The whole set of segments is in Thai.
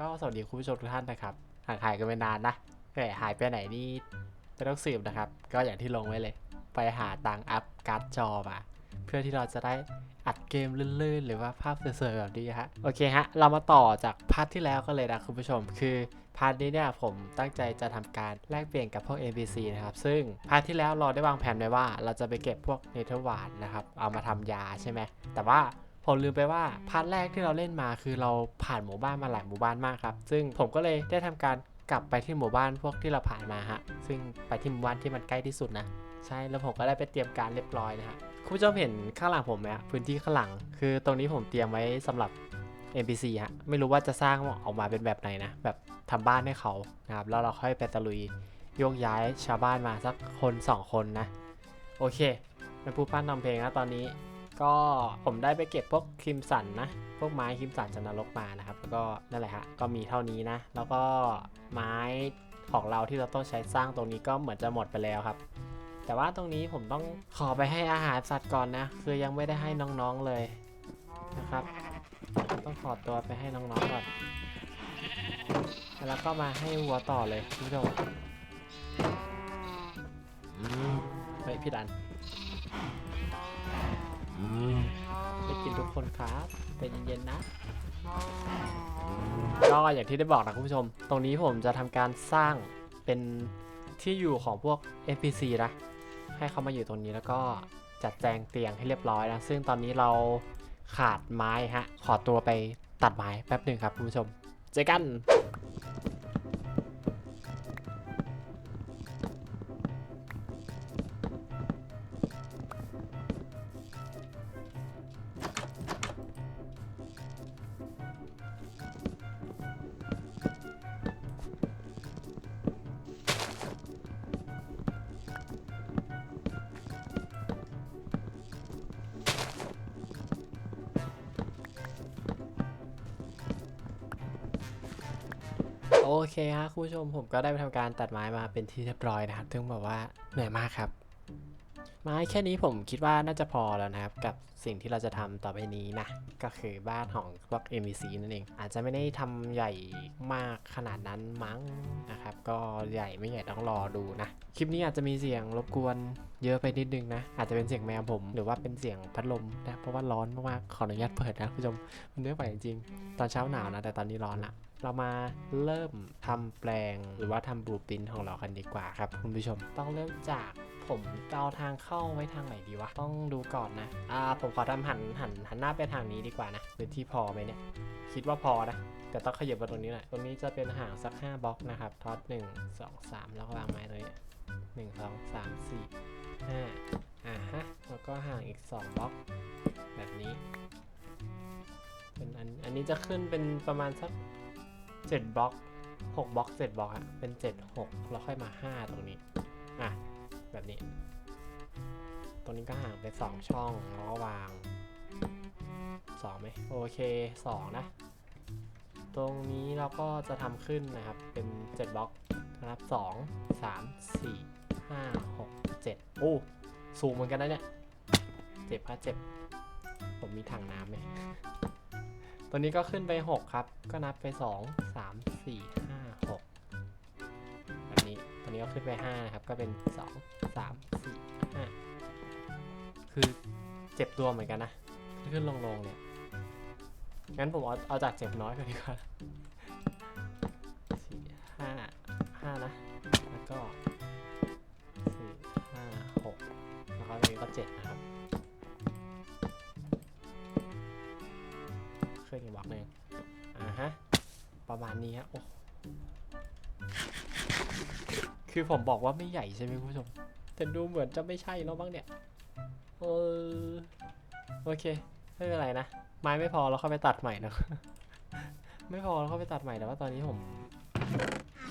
ก็สวัสดีคุณผู้ชมทุกท่านนะครับห่างหายกันไปนานนะแต่หายไปไหนนี่ไม่ต้องสืบนะครับ ก็อย่างที่ลงไว้เลย ไปหาตังอัพการ์ดจอมา เพื่อที่เราจะได้อัดเกมลื่นๆ หรือว่าภาพสวยๆแบบนี้ฮะ โอเคฮะ เรามาต่อจากพาร์ทที่แล้วกันเลยนะคุณผู้ชม คือพาร์ทนี้เนี่ยผมตั้งใจจะทำการแลกเปลี่ยนกับพวก NPC นะครับ ซึ่งพาร์ทที่แล้วเราได้วางแผนไว้ว่า เราจะไปเก็บพวกเนเธอร์วาร์นะครับ เอามาทำยาใช่ไหม แต่ว่า ผมลืมไปว่าพาร์ทแรกที่เราเล่นมาคือเราผ่านหมู่บ้านมาหลายหมู่บ้านมากครับ ซึ่งผมก็เลยได้ทำการกลับไปที่หมู่บ้านพวกที่เราผ่านมาฮะ ซึ่งไปที่หมู่บ้านที่มันใกล้ที่สุดนะ ใช่ แล้วผมก็ได้ไปเตรียมการเรียบร้อยนะฮะ คุณผู้ชมเห็นข้างหลังผมไหมฮะพื้นที่ข้างหลัง คือตรงนี้ผมเตรียมไว้สำหรับ NPC ฮะ ไม่รู้ว่าจะสร้างออกมาเป็นแบบไหนนะ แบบทำบ้านให้เขานะครับ แล้วเราค่อยไปตะลุยโยกย้ายชาวบ้านมาสักคนสองคนนะ โอเคเป็นผู้ปั้นนำเพลงนะตอนนี้ ก็ผมได้ไปเก็บพวกครีมสันนะ พวกไม้ครีมสันจากนรกมานะครับ แล้วก็นั่นแหละฮะ ก็มีเท่านี้นะ แล้วก็ไม้ของเราที่เราต้องใช้สร้างตรงนี้ก็เหมือนจะหมดไปแล้วครับ แต่ว่าตรงนี้ผมต้องขอไปให้อาหารสัตว์ก่อนนะ คือยังไม่ได้ให้น้องๆเลยนะครับ ต้องขอตัวไปให้น้องๆก่อน แล้วก็มาให้วัวต่อเลยคุณผู้ชมอืมเฮ้พี่ดัน ไปกินทุกคนครับเป็นเย็นๆนะ ก็อย่างที่ได้บอกนะคุณผู้ชม ตรงนี้ผมจะทำการสร้างเป็นที่อยู่ของพวก NPC นะ ให้เขามาอยู่ตรงนี้แล้วก็จัดแจงเตียงให้เรียบร้อยนะ ซึ่งตอนนี้เราขาดไม้ฮะ ขอตัวไปตัดไม้แป๊บหนึ่งครับคุณผู้ชม เจอกัน เคฮะคุณผู้ชมผมก็ได้ไปทำการตัดไม้มาเป็นที่เรียบร้อยนะครับซึ่งแบบว่าเหนื่อยมากครับ ไม้แค่นี้ผมคิดว่าน่าจะพอแล้วนะครับ กับสิ่งที่เราจะทำต่อไปนี้นะ ก็คือบ้านของพวก MVC นั่นเอง อาจจะไม่ได้ทำใหญ่มากขนาดนั้นมั้งนะครับ ก็ใหญ่ไม่ใหญ่ต้องรอดูนะ คลิปนี้อาจจะมีเสียงรบกวนเยอะไปนิดนึงนะ อาจจะเป็นเสียงแมวผม หรือว่าเป็นเสียงพัดลมนะ เพราะว่าร้อนมากๆ ขออนุญาตเปิดนะคุณผู้ชม มันไม่ไหวจริง ตอนเช้าหนาวนะ แต่ตอนนี้ร้อนละ เรามาเริ่มทำแปลงหรือว่าทำบลูปินของเรากันดีกว่าครับคุณผู้ชม ต้องเริ่มจากผมเอาทางเข้าไว้ทางไหนดีวะ ต้องดูก่อนนะ อ่า ผมขอทำหันหันหันหน้าไปทางนี้ดีกว่านะพื้นที่พอไหมเนี่ย คิดว่าพอนะ แต่ต้องขยับมาตรงนี้หน่อย ตรงนี้จะเป็นห่างสัก 5บล็อกนะครับ ท็อต1 2 3แล้วก็วางไม้ตรงนี้หนึ่งสองสามสี่ห้าอ่าฮะ แล้วก็ห่างอีก 2บล็อก แบบนี้ เป็นอัน อันนี้จะขึ้นเป็นประมาณสัก 7บล็อก6บล็อก7บล็อกอะเป็น7 6แล้วค่อยมา5ตรงนี้อะแบบนี้ ตรงนี้ก็ห่างไป2ช่องแล้วก็วาง2ไหมโอเค2นะ ตรงนี้เราก็จะทำขึ้นนะครับเป็น7บล็อกนะครับ2 3 4 5 6 7โอ้สูงเหมือนกันนะเนี่ยเจ็บครับเจ็บ ผมมีถังน้ำไหม ตัวนี้ก็ขึ้นไป 6 ครับ ก็นับไป 2 3 4 5 6แบบนี้ตัวนี้ก็ขึ้นไป5นะครับ ก็เป็น 2 3 4 5 คือเจ็บตัวเหมือนกันนะขึ้นลงลงๆเนี่ย งั้นผมเอาเอาจากเจ็บน้อยก่อนดีกว่าสี่ห้าห้านะ แล้วก็สี่ห้าหกแล้วก็นี้ก็เจ็ดนะครับ ขึ้นอีกบล็อกหนึ่งอ่าฮะ ประมาณนี้ฮะโอ้คือผมบอกว่าไม่ใหญ่ใช่ไหมคุณผู้ชม แต่ดูเหมือนจะไม่ใช่แล้วบ้างเนี่ยเออโอเค ไม่เป็นไรนะ ไม้ไม่พอเราเข้าไปตัดใหม่นะไม่พอเราเข้าไปตัดใหม่แต่ว่าตอนนี้ผม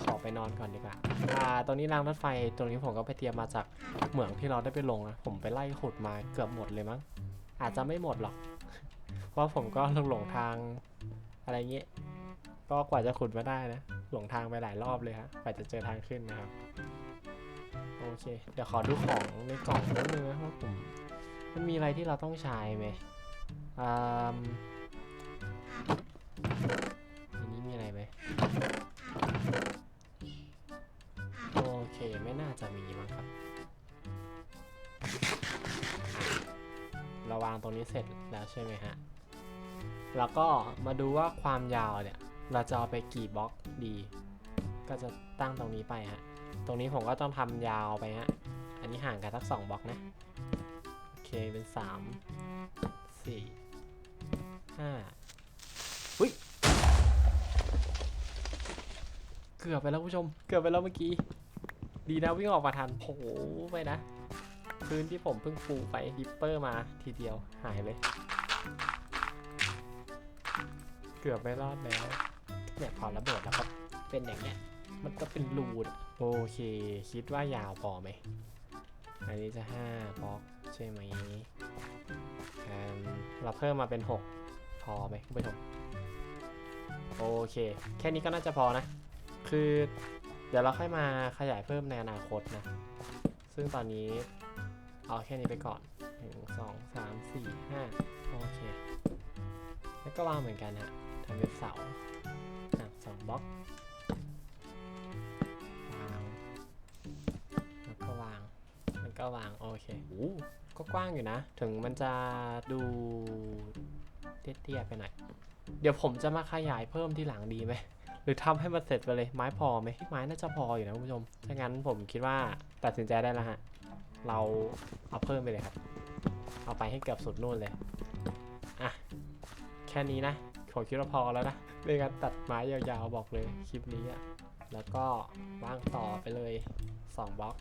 ขอไปนอนก่อนดีกว่า อ่าตรงนี้รางรถไฟตรงนี้ผมก็ไปเตรียมมาจากเหมืองที่เราได้ไปลงนะ ผมไปไล่ขุดมาเกือบหมดเลยมั้ง อาจจะไม่หมดหรอกเพ พราะผมก็หลงหลงทางอะไรเงี้ยก็กว่าจะขุดมาได้นะ หลงทางไปหลายรอบเลยฮะกว่าจะเจอทางขึ้นนะครับ โอเค เดี๋ยวขอดูของในกล่องนิดนึงนะว่าผมมันมีอะไรที่เราต้องใช้ไหมอ่าอันนี้มีอะไรไหมโอเค ไม่น่าจะมีมั้งครับระวางตรงนี้เสร็จแล้วใช่ไหมฮะ แล้วก็มาดูว่าความยาวเนี่ย เราจะเอาไปกี่บล็อกดี ก็จะตั้งตรงนี้ไปฮะ ตรงนี้ผมก็ต้องทำยาวไปฮะ อันนี้ห่างกันสักสองบล็อกนะ โอเคเป็นสามสี่ห้าอุ้ย เกือบไปแล้วผู้ชม เกือบไปแล้วเมื่อกี้ ดีนะวิ่งออกมาทันโอ้โหไปนะ พื้นที่ผมเพิ่งปูไปดิปเปอร์มาทีเดียวหายเลย เกือบไม่รอดแล้วเนี่ยพอระเบิดแล้วก็เป็นอย่างเงี้ย มันก็เป็นรูนโอเค คิดว่ายาวพอไหม อันนี้จะ5บล็อกใช่ไหมอืมเราเพิ่มมาเป็น 6 พอไหมคุณผู้ชมโอเค แค่นี้ก็น่าจะพอนะ คือเดี๋ยวเราค่อยมาขยายเพิ่มในอนาคตนะ ซึ่งตอนนี้เอาแค่นี้ไปก่อน1 2 3 4 5โอเค แล้วก็วางเหมือนกันฮะ ทำเป็นเสาอะสองบล็อกวางแล้วก็วางแล้วก็วางโอเคโอ้ก็กว้างอยู่นะ ถึงมันจะดูเตี้ยๆไปหน่อยเดี๋ยวผมจะมาขยายเพิ่มที่หลังดีไหมหรือทำให้มันเสร็จไปเลยไม้พอไหมไม้น่าจะพออยู่นะคุณผู้ชมถ้างั้นผมคิดว่าตัดสินใจได้แล้วฮะเราเอาเพิ่มไปเลยครับ เอาไปให้เกือบสุดนู่นเลยอะแค่นี้นะ ผมคิดว่าพอแล้วนะในการตัดไม้ยาวๆบอกเลยคลิปนี้อะแล้วก็วางต่อไปเลย2บล็อก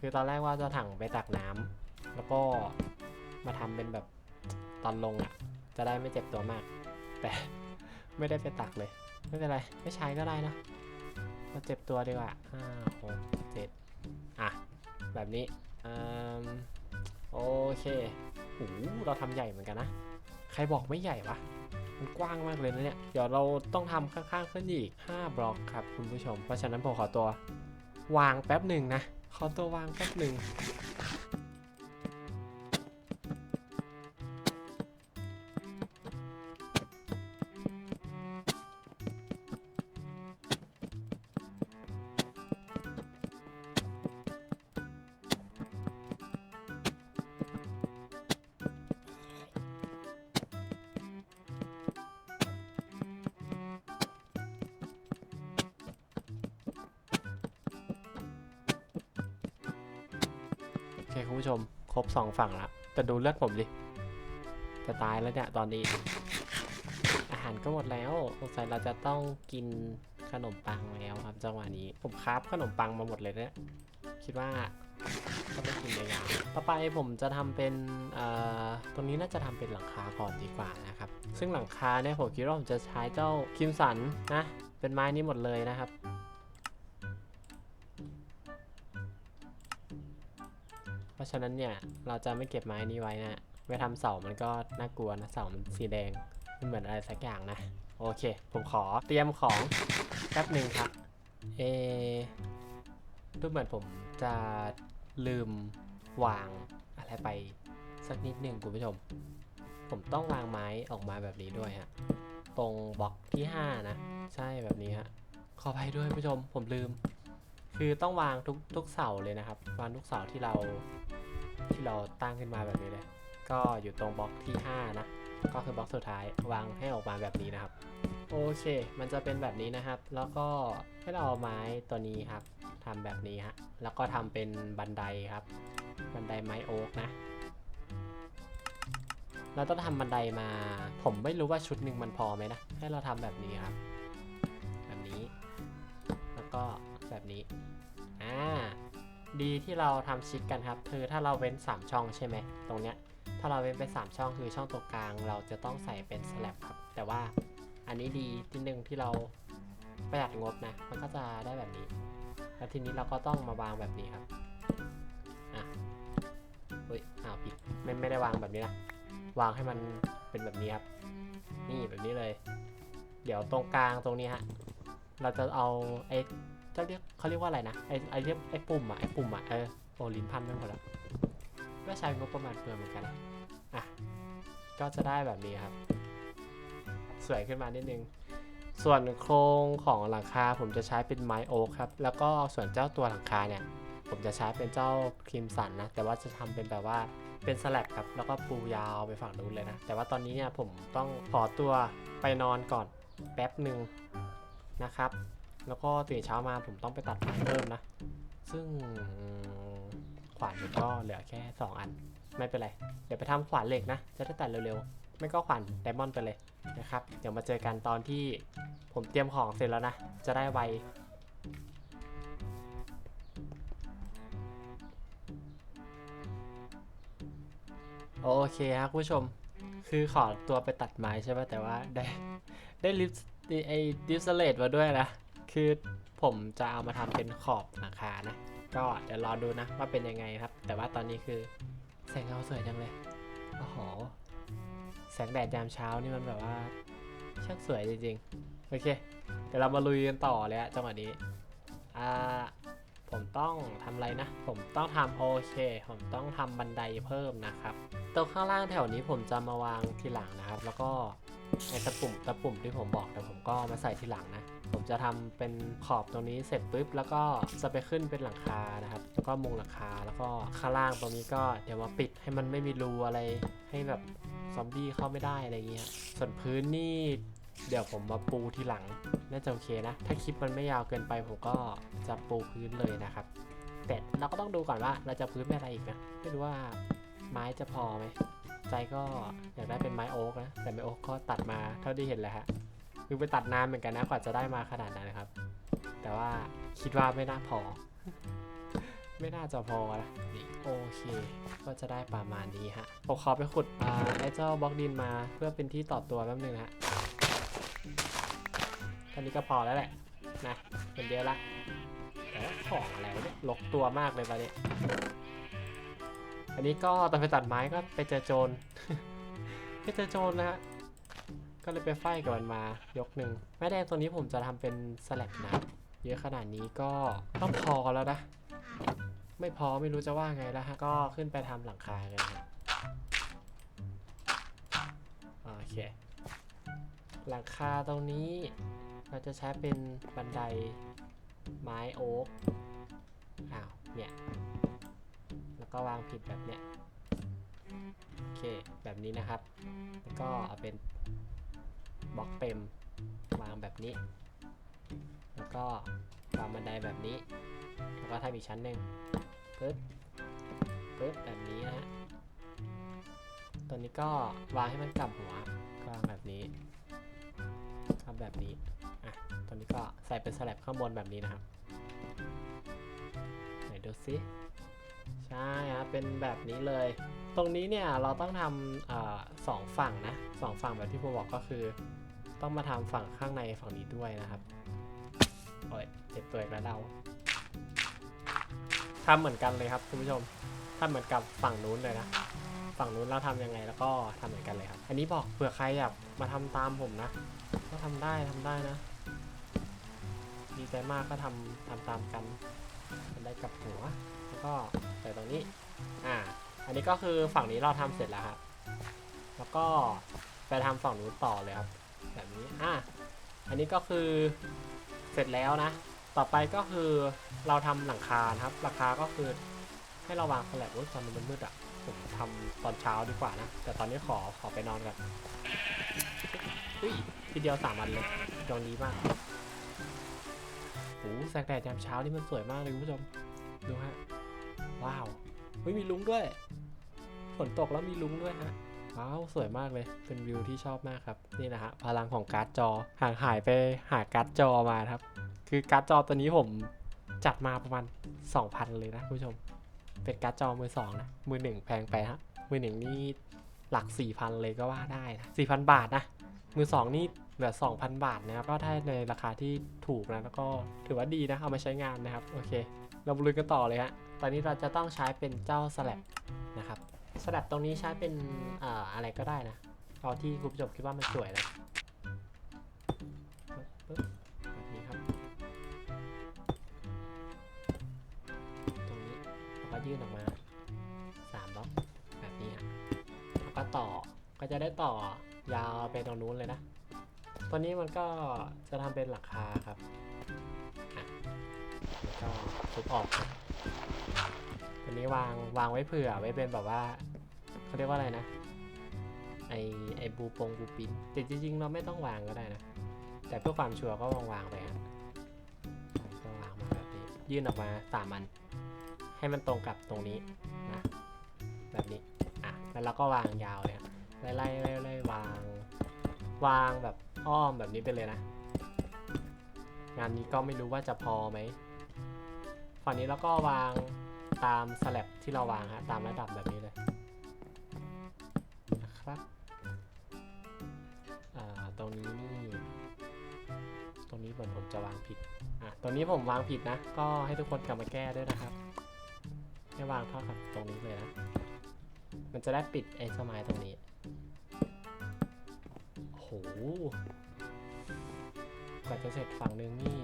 คือตอนแรกว่าจะถังไปตักน้ำแล้วก็มาทำเป็นแบบตอนลงอะจะได้ไม่เจ็บตัวมาก แต่ไม่ได้ไปตักเลย ไม่เป็นไร ไม่ใช้ก็ได้นะมาเจ็บตัวดีกว่าห้าหกเจ็ดอะ แบบนี้อืมโอเคโอ้เราทำใหญ่เหมือนกันนะ ใครบอกไม่ใหญ่วะ มันกว้างมากเลยนะเนี่ย เดี๋ยวเราต้องทำข้างๆขึ้นอีก 5 บล็อกครับคุณผู้ชม เพราะฉะนั้นผมขอตัววางแป๊บหนึ่งนะ ขอตัววางแป๊บหนึ่ง ครบ2ฝั่งแล้วแต่ดูเลือดผมดิ จะตายแล้วเนี่ยตอนนี้ อาหารก็หมดแล้วสงสัยเราจะต้องกินขนมปังแล้วครับจังหวะนี้ ผมคราฟขนมปังมาหมดเลยเนี่ยคิดว่าต้องไม่กินเลยอย่างต่อไปผมจะทำเป็นตรงนี้น่าจะทำเป็นหลังคาก่อนดีกว่านะครับ ซึ่งหลังคาเนี่ยผมคิดว่าผมจะใช้เจ้าคิมสันนะ เป็นไม้นี้หมดเลยนะครับ เพราะฉะนั้นเนี่ยเราจะไม่เก็บไม้นี้ไว้นะไว้ทำเสามันก็น่ากลัวนะเสามันสีแดงมันเหมือนอะไรสักอย่างนะ โอเค ผมขอเตรียมของแป๊บหนึ่งครับ เอดูเหมือนผมจะลืมวางอะไรไปสักนิดหนึ่งคุณผู้ชม ผมต้องวางไม้ออกมาแบบนี้ด้วยฮะ ตรงบล็อกที่ 5 นะ ใช่แบบนี้ฮะ ขออภัยด้วยคุณผู้ชม ผมลืม คือต้องวางทุกทุกเสาเลยนะครับ วางทุกเสาที่เราที่เราตั้งขึ้นมาแบบนี้เลย ก็อยู่ตรงบล็อกที่ 5 นะ ก็คือบล็อกสุดท้ายวางให้ออกมาแบบนี้นะครับ โอเค มันจะเป็นแบบนี้นะครับ แล้วก็ให้เราเอาไม้ตัวนี้ครับทำแบบนี้ฮะ แล้วก็ทำเป็นบันไดครับ บันไดไม้โอ๊กนะเราต้องทำบันไดมา ผมไม่รู้ว่าชุดหนึ่งมันพอไหมนะ ให้เราทำแบบนี้ครับ แบบนี้ แล้วก็ แบบนี้อ่าดีที่เราทำชิดกันครับ คือถ้าเราเว้น 3 ช่องใช่ไหมตรงเนี้ยถ้าเราเว้นไป 3 ช่องคือช่องตรงกลาง เราจะต้องใส่เป็นสแลบครับ แต่ว่าอันนี้ดีที่หนึ่งที่เราประหยัดงบนะ มันก็จะได้แบบนี้ แล้วทีนี้เราก็ต้องมาวางแบบนี้ครับอะอุ้ยอ้าวผิดไม่ไม่ได้วางแบบนี้นะวางให้มันเป็นแบบนี้ครับนี่แบบนี้เลย เดี๋ยวตรงกลางตรงนี้ฮะเราจะเอาไอ้ จะเรียกเขาเรียกว่าอะไรนะไอไอเรียกไอปุ่มอะไอปุ่มอะเออโอ้ลิ้นพันไปหมดแล้วก็ใช้งบประมาณเพิ่มเหมือนกันอะก็จะได้แบบนี้ครับ สวยขึ้นมานิดนึงส่วนโครงของหลังคาผมจะใช้เป็นไม้โอ๊กครับ แล้วก็ส่วนเจ้าตัวหลังคาเนี่ย ผมจะใช้เป็นเจ้าครีมสันนะ แต่ว่าจะทำเป็นแบบว่าเป็นสลับครับ แล้วก็ปูยาวไปฝั่งนู้นเลยนะ แต่ว่าตอนนี้เนี่ยผมต้องขอตัวไปนอนก่อนแป๊บหนึ่งนะครับ แล้วก็ตื่นเช้ามาผมต้องไปตัดไม้เพิ่มนะ ซึ่งขวานผมก็เหลือแค่ 2 อัน ไม่เป็นไร เดี๋ยวไปทำขวานเหล็กนะ จะได้ตัดเร็วๆ ไม่ก็ขวานไดมอนด์ไปเลยนะครับ เดี๋ยวมาเจอกันตอนที่ผมเตรียมของเสร็จแล้วนะ จะได้ไวโอเคครับคุณผู้ชมคือขอตัวไปตัดไม้ใช่ไหมแต่ว่าได้ได้ลิฟต์ไอ้ดิฟสเลตมาด้วยนะ คือผมจะเอามาทำเป็นขอบหลังคานะ ก็เดี๋ยวรอดูนะว่าเป็นยังไงครับ แต่ว่าตอนนี้คือแสงเงาสวยจังเลยโอ้โหแสงแดดยามเช้านี่มันแบบว่าช่างสวยจริงๆ โอเค เดี๋ยวเรามาลุยกันต่อเลยอะจังหวะนี้ อ่า ผมต้องทำอะไรนะ ผมต้องทำโอเค ผมต้องทำบันไดเพิ่มนะครับตรงข้างล่างแถวนี้ผมจะมาวางทีหลังนะครับ แล้วก็ไอ้ตะปุ่มตะปุ่มที่ผมบอกแต่ผมก็มาใส่ทีหลังนะ ผมจะทำเป็นขอบตรงนี้เสร็จปุ๊บแล้วก็จะไปขึ้นเป็นหลังคานะครับ แล้วก็มุงหลังคาแล้วก็ข้างล่างตรงนี้ก็เดี๋ยวมาปิดให้มันไม่มีรูอะไรให้แบบซอมบี้เข้าไม่ได้อะไรเงี้ยส่วนพื้นนี่เดี๋ยวผมมาปูทีหลังน่าจะโอเคนะ ถ้าคลิปมันไม่ยาวเกินไปผมก็จะปูพื้นเลยนะครับแต่เราก็ต้องดูก่อนว่าเราจะพื้นเป็นอะไรอีกนะไม่รู้ว่าไม้จะพอไหมใจก็อยากได้เป็นไม้โอ๊กนะแต่ไม้โอ๊กก็ตัดมาเท่าที่เห็นแล้วฮะ คือไปตัดนานเหมือนกันนะกว่าจะได้มาขนาดนั้นนะครับ แต่ว่าคิดว่าไม่น่าพอ ไม่น่าจะพอนะโอเค ก็จะได้ประมาณนี้ฮะผมขอไปขุดอ่าไอ้เจ้าบล็อกดินมาเพื่อเป็นที่ต่อตัวแป๊บนึงนะฮะท่านี้ก็พอแล้วแหละนะเป็นเยอะละแต่ว่าของอะไรเนี่ยลกตัวมากเลยตอนนี้อันนี้ก็ตอนไปตัดไม้ก็ไปเจอโจรไปเจอโจรนะฮะ ก็เลยไปไฟกับมันมายกหนึ่งแม่แดงตัวนี้ผมจะทำเป็นสลับนะเยอะขนาดนี้ก็ต้องพอแล้วนะ ไม่พอไม่รู้จะว่าไงแล้วฮะ ก็ขึ้นไปทำหลังคากันโอเค หลังคาตรงนี้เราจะใช้เป็นบันไดไม้โอ๊กอ้าวเนี่ย แล้วก็วางผิดแบบเนี้ยโอเค แบบนี้นะครับ แล้วก็เอาเป็น บล็อกเต็มวางแบบนี้ แล้วก็วางบันไดแบบนี้ แล้วก็ทำอีกชั้นหนึ่งปึ๊บปึ๊บแบบนี้นะฮะตัวนี้ก็วางให้มันกลับหัวก็แบบนี้ทำแบบนี้อะตัวนี้ก็ใส่เป็นสลับข้างบนแบบนี้นะครับไหนดูซิใช่ฮะเป็นแบบนี้เลย ตรงนี้เนี่ยเราต้องทำอสองฝั่งนะสองฝั่งแบบที่ผมบอกก็คือ ต้องมาทำฝั่งข้างในฝั่งนี้ด้วยนะครับโอ้ยเจ็บตัวอีกแล้วเราทำเหมือนกันเลยครับคุณผู้ชมทำเหมือนกับฝั่งนู้นเลยนะ ฝั่งนู้นเราทำยังไงแล้วก็ทำเหมือนกันเลยครับ อันนี้บอกเผื่อใครอยากมาทำตามผมนะ ก็ทำได้ทำได้นะ ดีใจมากก็ทำทำตามกันทำได้กับหัว แล้วก็ใส่ตรงนี้ อ่า อันนี้ก็คือฝั่งนี้เราทำเสร็จแล้วครับ แล้วก็ไปทำฝั่งนู้นต่อเลยครับ แบบนี้อะอันนี้ก็คือเสร็จแล้วนะ ต่อไปก็คือเราทำหลังคาครับหลังคาก็คือให้เราวางสแลบโอ้ยตอนนี้มันมืดอะผมทำตอนเช้าดีกว่านะ แต่ตอนนี้ขอขอไปนอนก่อนอุ้ยทีเดียวสามวันเลยตรงนี้มากโอ้โหแสงแดดยามเช้านี่มันสวยมากเลยคุณผู้ชม ดูฮะ ว้าวเฮ้ยมีลุงด้วย ฝนตกแล้วมีลุงด้วยฮะ ว้าวสวยมากเลย เป็นวิวที่ชอบมากครับ นี่นะฮะพลังของการ์ดจอ ห่างหายไปหาการ์ดจอมาครับ คือการ์ดจอตัวนี้ผมจัดมาประมาณ 2,000 เลยนะคุณผู้ชม เป็นการ์ดจอมือสองนะมือหนึ่งแพงไปฮะมือหนึ่งนี่หลัก 4,000 เลยก็ว่าได้นะ4,000 บาทนะ มือสองนี่เหลือ 2,000 บาทนะครับ ก็ได้ในราคาที่ถูกนะแล้วก็ถือว่าดีนะเอามาใช้งานนะครับโอเค เรามาลุยกันต่อเลยฮะตอนนี้เราจะต้องใช้เป็นเจ้าสลับนะครับ สลับตรงนี้ใช้เป็นอ่าอะไรก็ได้นะเอาที่คุณผู้ชมคิดว่ามันสวยนะปึ๊บแบบนี้ครับ ตรงนี้แล้วก็ยื่นออกมาสามบล็อกแบบนี้ฮะแล้วก็ต่อก็จะได้ต่อยาวไปตรงนู้นเลยนะตตัวนี้มันก็จะทำเป็นหลังคาครับอะแล้วก็ทุบออกครับตัว นี้วางวางไว้เผื่อไว้เป็นแบบว่าเขาเรียกว่าอะไรนะไอไอบูปงบูปินแต่จริงๆเราไม่ต้องวางก็ได้นะ แต่เพื่อความชัวร์ก็วางวางไปฮะก็วางมาแบบนี้ยื่นออกมาสามอัน ให้มันตรงกับตรงนี้นะแบบนี้อะแล้วเราก็วางยาวเลยไล่ไล่ไล่ไล่วาง วางแบบอ้อมแบบนี้ไปเลยนะ งานนี้ก็ไม่รู้ว่าจะพอไหมฝั่งนี้เราก็วาง ตามสแลับที่เราวางฮะตามระดับแบบนี้เลยนะครับอ่าตรงนี้นี่ตรงนี้เหมือนผมจะวางผิดอะตรงนี้ผมวางผิดนะ ก็ให้ทุกคนกลับมาแก้ด้วยนะครับให้วางเท่ากับตรงนี้เลยนะมันจะได้ปิดไอ้สมายตรงนี้โอ้โหกว่าจะเสร็จฝั่งนึงนี่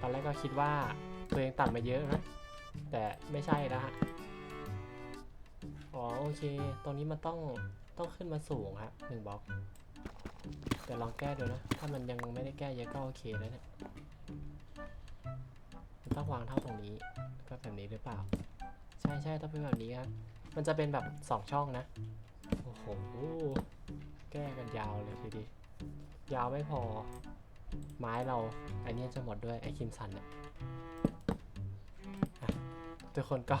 ตอนแรกก็คิดว่าตัวเองตัดมาเยอะนะ แต่ไม่ใช่นะฮะ อ๋อโอเค ตรงนี้มันต้องต้องขึ้นมาสูงครับหนึ่งบล็อก แต่ลองแก้ดูนะ ถ้ามันยังไม่ได้แก้เยอะก็โอเคแล้วเนี่ยมันต้องวางเท่าตรงนี้ก็แบบนี้หรือเปล่า ใช่ใช่ต้องเป็นแบบนี้ครับมันจะเป็นแบบสองช่องนะ โอ้โห แก้กันยาวเลยทีเดียวยาวไม่พอ ไม้เราอันนี้จะหมดด้วยไอคิมสันเนี่ย ทุกคนก็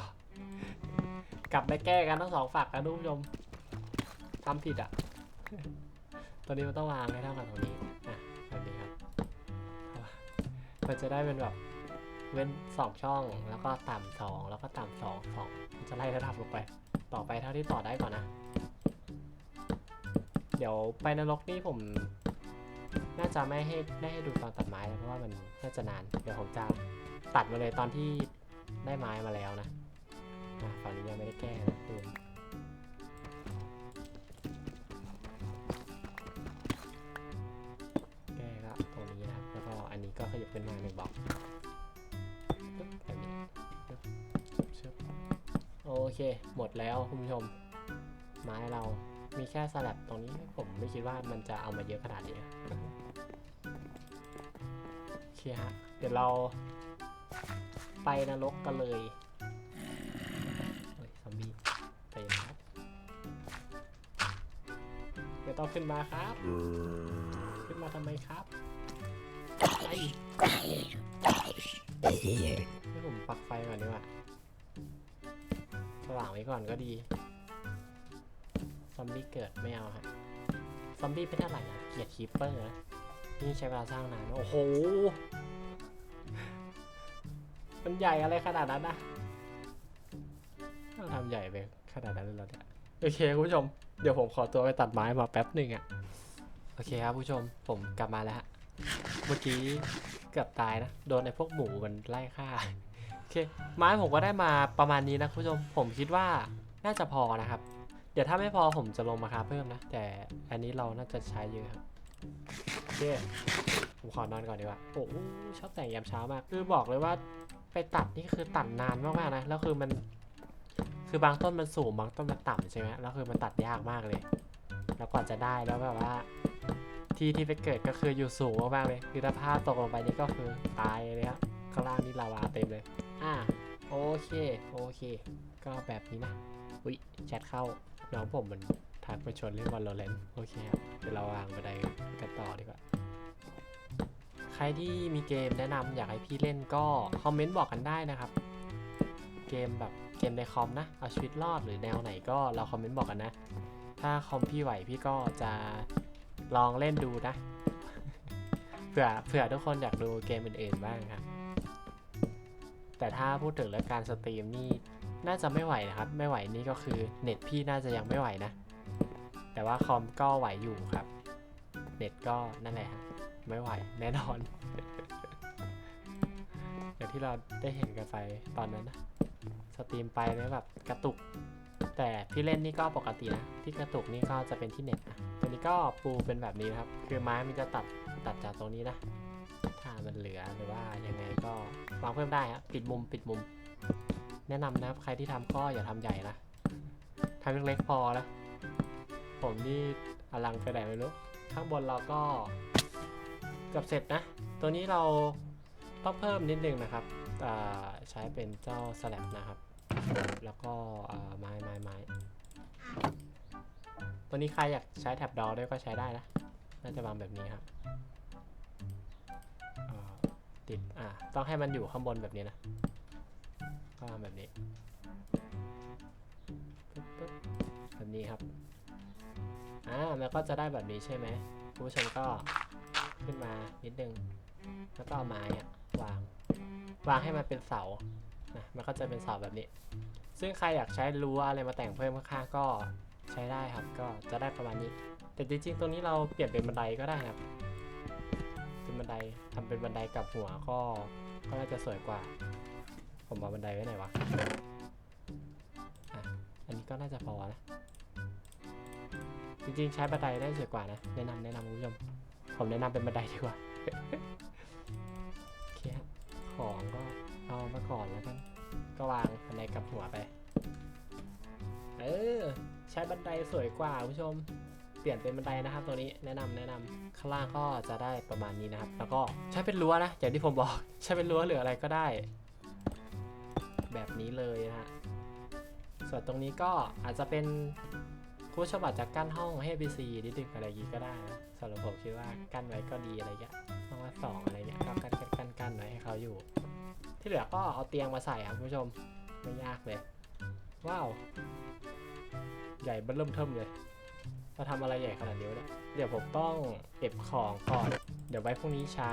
กลับไปแก้กันทั้งสองฝักนะทุกผู้ชมทำผิดอะ ตัวนี้มันต้องวางให้เท่ากับตรงนี้อะแบบนี้ครับมันจะได้เป็นแบบเว้นสองช่องแล้วก็ต่ำสองแล้วก็ต่ำสองสองมันจะไล่ระดับลงไป ต่อไปเท่าที่ต่อได้ก่อนนะ เดี๋ยวไปนรกนี่ผม น่าจะไม่ให้ได้ให้ดูตอนตัดไม้แล้วเพราะว่ามันน่าจะนาน เดี๋ยวผมจะตัดมาเลยตอนที่ ได้ไม้มาแล้วนะอะฝั่งนี้ยังไม่ได้แก้นะดูแก้ก็ตรงนี้นะครับ แล้วก็อันนี้ก็ขยับขึ้นมาหนึ่งบล็อกโอเค หมดแล้วคุณผู้ชม ไม้เรามีแค่สลับตรงนี้ผมไม่คิดว่ามันจะเอามาเยอะขนาดนี้โอเคฮะเดี๋ยวเรา ไปนรกกันเลยซอมบี้ใจเย็นครับไม่ต้องขึ้นมาครับ ขึ้นมาทำไมครับไให้ผมปักไฟก่อนดีกว่าสว่างไว้ก่อนก็ดี ซอมบี้เกิดไม่เอาฮะซอมบี้เป็นเท่าไหร่นะเกียดคีปเปอร์นะนี่ใช้เวลาสร้างนานโอ้โห มันใหญ่อะไรขนาดนั้นนะเราทำใหญ่ไปขนาดนั้นเลยเหรอเนี่ยโอเคคุณผู้ชม เดี๋ยวผมขอตัวไปตัดไม้มาแป๊บหนึ่งอะ่ะโอเคครับผู้ชมผมกลับมาแล้วฮะเมื่อกี้เกือบตายนะ โดนไอ้พวกหมูมันไล่ฆ่าโอเค ไม้ผมก็ได้มาประมาณนี้นะคุณผู้ชมผมคิดว่าน่าจะพอนะครับ เดี๋ยวถ้าไม่พอผมจะลงมาคาเพิ่มนะ แต่อันนี้เราน่าจะใช้เยอะครับโอเคผมขอนอนก่อนดีกว่าโอ้ชอบแต่งยามเช้ามากคือบอกเลยว่า ไปตัดนี่คือตัดนานมากๆนะ แล้วคือมัน คือบางต้นมันสูงบางต้นมันต่ำใช่ไหมแล้วคือมันตัดยากมากเลย แล้วกว่าจะได้แล้วแบบว่า ที่ที่ไปเกิดก็คืออยู่สูงมากๆเลยคือถ้าพลาตกลงไปนี่ก็คือตายเลยครับข้างล่างนี่ลาวาเต็มเลย อ่าโอเค โอเค ก็แบบนี้นะ อุ้ยแชทเข้า น้องผมมันทักมาชวนเรื่องวันโลเลนโอเคครับ เดี๋ยวเราวางบันไดกันต่อดีกว่า ครที่มีเกมแนะนำอยากให้พี่เล่นก็คอมเมนต์บอกกันได้นะครับ เกมแบบเกมในคอมนะ เอาชีวิตรอดหรือแนวไหนก็เราคอมเมนต์บอกกันนะ ถ้าคอมพี่ไหวพี่ก็จะลองเล่นดูนะ เผื่อเผื่อทุกคนอยากดูเกมอื่นๆบ้างครับ แต่ถ้าพูดถึงเรื่องการสตรีมนี่น่าจะไม่ไหวนะครับ ไม่ไหวนี่ก็คือเน็ตพี่น่าจะยังไม่ไหวนะ แต่ว่าคอมก็ไหวอยู่ครับ เน็ตก็นั่นแหละฮะไม่ไหวแน่นอน อย่างที่เราได้เห็นกันไปตอนนั้นนะสตรีมไปแล้วแบบกระตุก แต่พี่เล่นนี่ก็ปกตินะ ที่กระตุกนี่ก็จะเป็นที่เน็ตนะตัวนี้ก็ปูเป็นแบบนี้นะครับ คือไม้มันจะตัดตัดจากตรงนี้นะ ถ้ามันเหลือหรือว่ายังไงก็วางเพิ่มได้ครับปิดมุมปิดมุม แนะนำนะครับใครที่ทำก็อย่าทำใหญ่นะทำเล็กๆพอนะผมนี่อลังไปไหนไม่รู้ ข้างบนเราก็เกือบเสร็จนะ ตัวนี้เราต้องเพิ่มนิดนึงนะครับใช้เป็นเจ้าสลับนะครับ แล้วก็ไม้ไม้ไม้ตัวนี้ใครอยากใช้แท็บดอด้วยก็ใช้ได้นะ น่าจะวางแบบนี้ครับติด อ่าต้องให้มันอยู่ข้างบนแบบนี้นะ ก็วางแบบนี้ แบบนี้ครับ อ่ามันก็จะได้แบบนี้ใช่ไหมคุณผู้ชมก็ขึ้นมานิดนึง แล้วก็เอาไม้อะวาง วางให้มันเป็นเสานะมันก็จะเป็นเสาแบบนี้ ซึ่งใครอยากใช้รั้วอะไรมาแต่งเพิ่มข้างๆก็ใช้ได้ครับ ก็จะได้ประมาณนี้ แต่จริงๆ ตรงนี้เราเปลี่ยนเป็นบันไดก็ได้ครับ เป็นบันไดทำเป็นบันไดกับหัวก็ ก็น่าจะสวยกว่า ผมเอาบันไดไว้ไหนวะ อะ อันนี้ก็น่าจะพอนะ ริงๆ ใช้บันไดได้สวยกว่านะ แนะนำแนะนำคุณผู้ชม ผมแนะนำเป็นบันไดดีกว่าโอเคของก็เอามาก่อนแล้วกันก็วางบันไดกับหัวไป เออ ใช้บันไดสวยกว่าคุณผู้ชม เปลี่ยนเป็นบันไดนะครับ ตัวนี้แนะนำแนะนำข้างล่างก็จะได้ประมาณนี้นะครับ แล้วก็ใช้เป็นรั้วนะ อย่างที่ผมบอก ใช้เป็นรั้วหรืออะไรก็ได้ แบบนี้เลยนะฮะ ส่วนตรงนี้ก็อาจจะเป็น ผู้ชมอาจจะกั้นห้องให้ BC นิดนึงอะไรอย่างงี้ก็ได้นะสำหรับผมคิดว่ากั้นไว้ก็ดีอะไรเงี้ยห้องละสองอะไรเงี้ยก็กั้นกั้นกั้นไว้ให้เขาอยู่ ที่เหลือก็เอาเตียงมาใส่ครับผู้ชมไม่ยากเลย ว้าว ใหญ่เบิ้ลเริ่มเทิมเลยมาทำอะไรใหญ่ขนาดนี้เนี่ยเดี๋ยวผมต้องเก็บของก่อน เดี๋ยวไว้พรุ่งนี้เช้า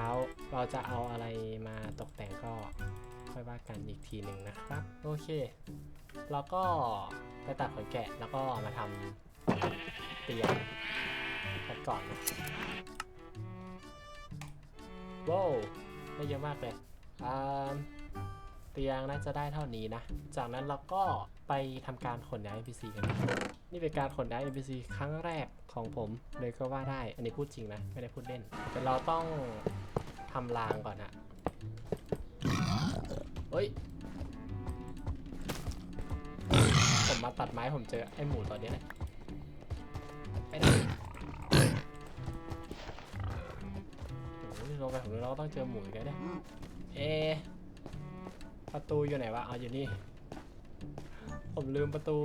เราจะเอาอะไรมาตกแต่งก็ค่อยว่ากันอีกทีหนึ่งนะครับ โอเค แล้วก็ไปตัดขนแกะแล้วก็มาทำ เตียงกันก่อนนะว้าวได้เยอะมากเลยอ่าเตียงน่าจะได้เท่านี้นะ จากนั้นเราก็ไปทำการขนย้าย NPC กัน นี่เป็นการขนย้าย NPC ครั้งแรกของผมเลยก็ว่าได้ อันนี้พูดจริงนะ ไม่ได้พูดเล่น แต่เราต้องทำรางก่อนอะเฮ้ย ผมมาตัดไม้ผมเจอไอ้หมูตัวนี้แหละ ไปไหนโอ้โหลงไปผมรู้แล้วว่าต้องเจอหมูอีกแล้วเนี่ยเอประตูอยู่ไหนวะเอาอยู่นี่ ผมลืมประตู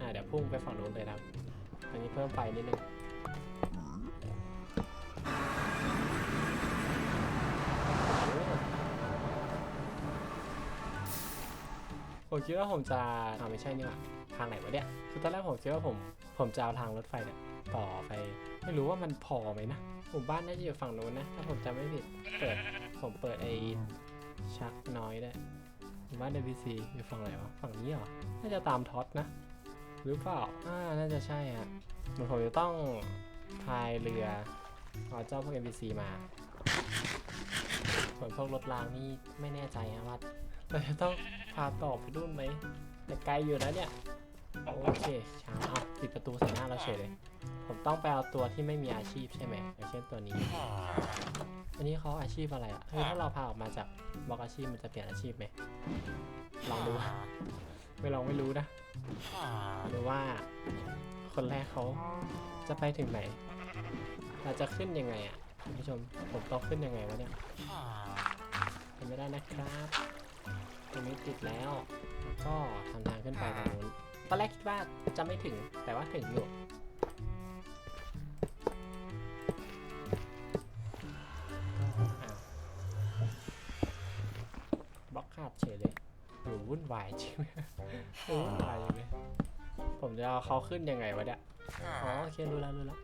อ่าเดี๋ยวพุ่งไปฝั่งนู้นเลยนะครับอันนี้เพิ่มไฟนิดนึงผมคิดว่าผมจะอ่าไม่ใช่นี่หว่าทางไหนวะเนี่ย คือตอนแรกผมคิดว่าผม ผมจะเอาทางรถไฟเนี่ยต่อไป ไม่รู้ว่ามันพอไหมนะหมู่บ้านน่าจะอยู่ฝั่งนู้นนะ ถ้าผมจำไม่ผิดเปิดผมเปิดไอ้ชักน้อยได้หมู่บ้าน NPC อยู่ฝั่งไหนวะฝั่งนี้เหรอน่าจะตามท็อตนะ หรือเปล่าอ่าน่าจะใช่ฮะเหมือนผมจะต้องพายเรือเอาเจ้าพวก NPC มาส่วนพวกรถรางนี่ไม่แน่ใจนะว่าเราจะต้องพาต่อไปรุ่นไหมแต่ไกลอยู่นะเนี่ย โอเคเช้าเอา ปิดประตูใส่หน้าเราเฉยเลย ผมต้องไปเอาตัวที่ไม่มีอาชีพใช่ไหมอย่างเช่นตัวนี้ อันนี้เขาอาชีพอะไรอะคือถ้าเราพาออกมาจากบล็อกอาชีพมันจะเปลี่ยนอาชีพไหมลองดูไม่ลองไม่รู้นะหรือว่า คนแรกเขาจะไปถึงไหน เราจะขึ้นยังไงอะคุณผู้ชม ผมต้องขึ้นยังไงวะเนี่ยเป็นไม่ได้นะครับตรงนี้ติดแล้วแล้วก็ทำทางขึ้นไปตรงนู้น ตอนแรกคิดว่าจะไม่ถึงแต่ว่าถึงอยู่บล็อกขาดเฉยเลยโหวุ่นวายจริงโอ้ยตายเลยผมจะเอาเขาขึ้นยังไงวะเนี่ยอ๋อโอเครู้แล้วรู้แล้ว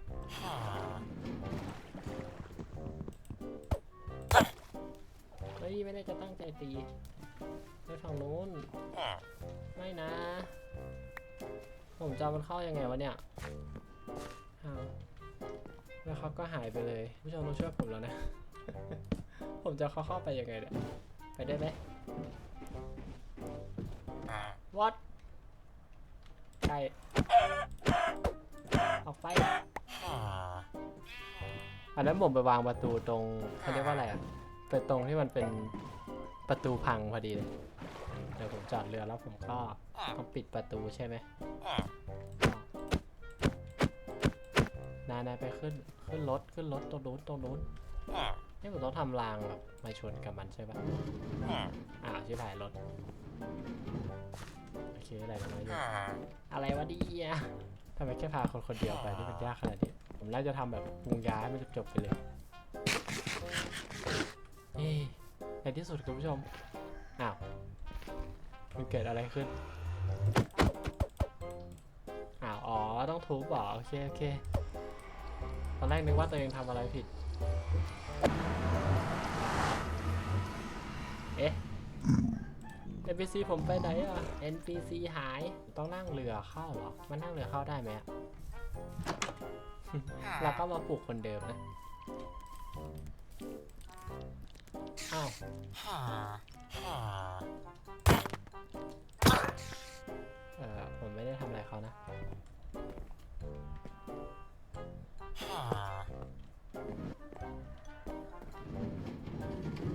เฮ้ยไม่ได้จะตั้งใจตีไปฝั่งนู้นไม่นะ ผมจะเอามันเข้ายังไงวะเนี่ยอ้าวแล้วเขาก็หายไปเลย ผู้ชมต้องช่วยผมแล้วนะ ผมจะเอาเขาเข้าไปยังไงเนี่ยไปได้ไหม What ไก่ออกไป อันนั้นผมไปวางประตูตรงเขาเรียกว่าอะไรอะเป็นตรงที่มันเป็นประตูพังพอดีเลย เดี๋ยวผมจอดเรือแล้วผมก็ต้องปิดประตูใช่ไหมายนายไปขึ้นขึ้นรถขึ้นรถตรงนู้นตรงนู้นนี่ผมต้องทำรางแบบมาชนกับมันใช่ปะอ้าวชิบหายรถโอเคอะไรกันวะเนี่ยอะไรวะดีอะทำไมแค่พาคนคนเดียวไปนี่มันยากขนาดนี้ผมน่าจะทำแบบปรุงยาให้มันจบๆไปเลยเอ๊ะในที่สุดคุณผู้ชมอ้าวมันเกิดอะไรขึ้นอ้าวอ๋อต้องทุบเหรอโอเคโอเคต อนแรกนึกว่าตัวเองทำอะไรผิด เอ๊ะ NPC ผมไปไหนอะ NPC หาย ต้องนั่งเรือเข้าเหรอ มันนั่งเรือเข้าได้ไหมอะเราก็มาปลูกคนเดิมนะ อ้าวเออผมไม่ได้ทำอะไรเขานะ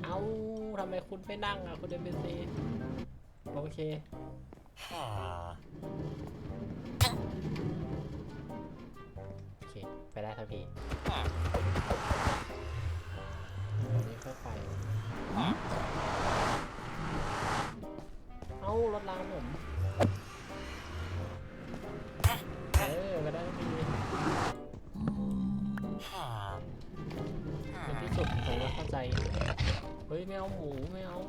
เอาทำไมคุณไม่นั่งอะ คุณเอ็มบีซีโอเคโอเค ไปได้ทันทีอันนี้ค่อยไปเอารถรางผม ใจ เฮ้ยไม่เอาหมูไม่เอา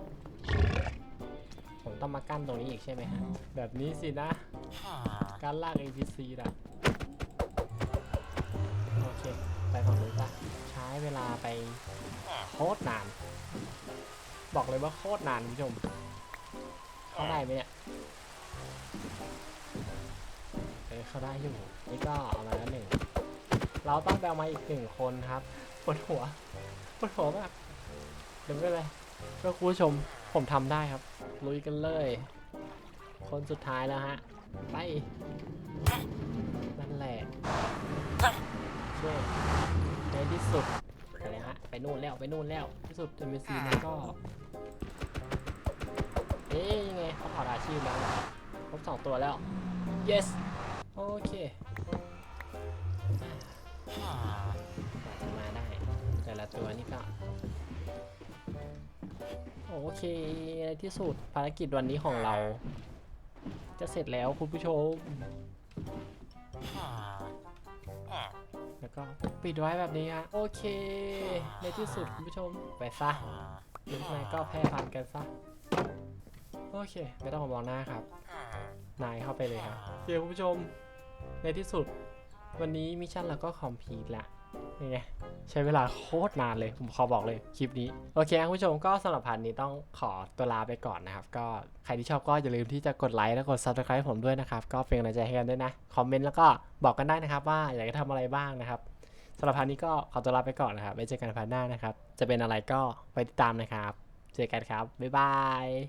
ผมต้องมากั้นตรงนี้อีกใช่ไหมฮะ แบบนี้สินะ การลาก APC น่ะ โอเค ไปฝั่งนู้นจ้ะใช้เวลาไปโคตรนาน บอกเลยว่าโคตรนานคุณผู้ชมเข้าได้ไหมเนี่ยเออเข้าได้อยู่ นี่ก็เอามาแล้วหนึ่ง เราต้องแบลมาอีกหนึ่งคนครับปวดหัว ปวดหัวมากเดี๋ยวไม่เป็นไรเพื่อคุณผู้ชมผมทำได้ครับ ลุยกันเลย คนสุดท้ายแล้วฮะ ไป นั่นแหละช่วยในที่สุดไปเลยฮะ ไปนู่นแล้วไปนู่นแล้ว ที่สุด MVC มันก็ เอ๊ยยังไงเขาถอดอาชีพแล้วครบสองตัวแล้ว yes โอเค แต่ละตัวนี่ก็ โอเคในที่สุดภารกิจวันนี้ของเรา จะเสร็จแล้วคุณผู้ชม แล้วก็ปิดไว้แบบนี้ฮะโอเค ในที่สุดคุณผู้ชมไปซะหรือไม่ก็แพร่พันกันซะโอเค ไม่ต้องมามองหน้าครับ นายเข้าไปเลยครับโอคคุณผู้ชม ในที่สุด วันนี้มิชชั่นเราก็คอมพลีทละ ไงใช้เวลาโคตรนานเลย ผมขอบอกเลยคลิปนี้ โอเคคุณผู้ชมก็สำหรับพาร์ทนี้ต้องขอตัวลาไปก่อนนะครับ ก็ใครที่ชอบก็อย่าลืมที่จะกดไลค์และกด subscribe ผมด้วยนะครับ ก็เป็นกำลังใจให้กันด้วยนะ คอมเมนต์แล้วก็บอกกันได้นะครับ ว่าอยากจะทำอะไรบ้างนะครับสำหรับพาร์ทนี้ก็ขอตัวลาไปก่อนนะครับไว้เจอกันพาร์ทหน้านะครับ จะเป็นอะไรก็ไปติดตามนะครับ เจอกันครับบ๊ายบาย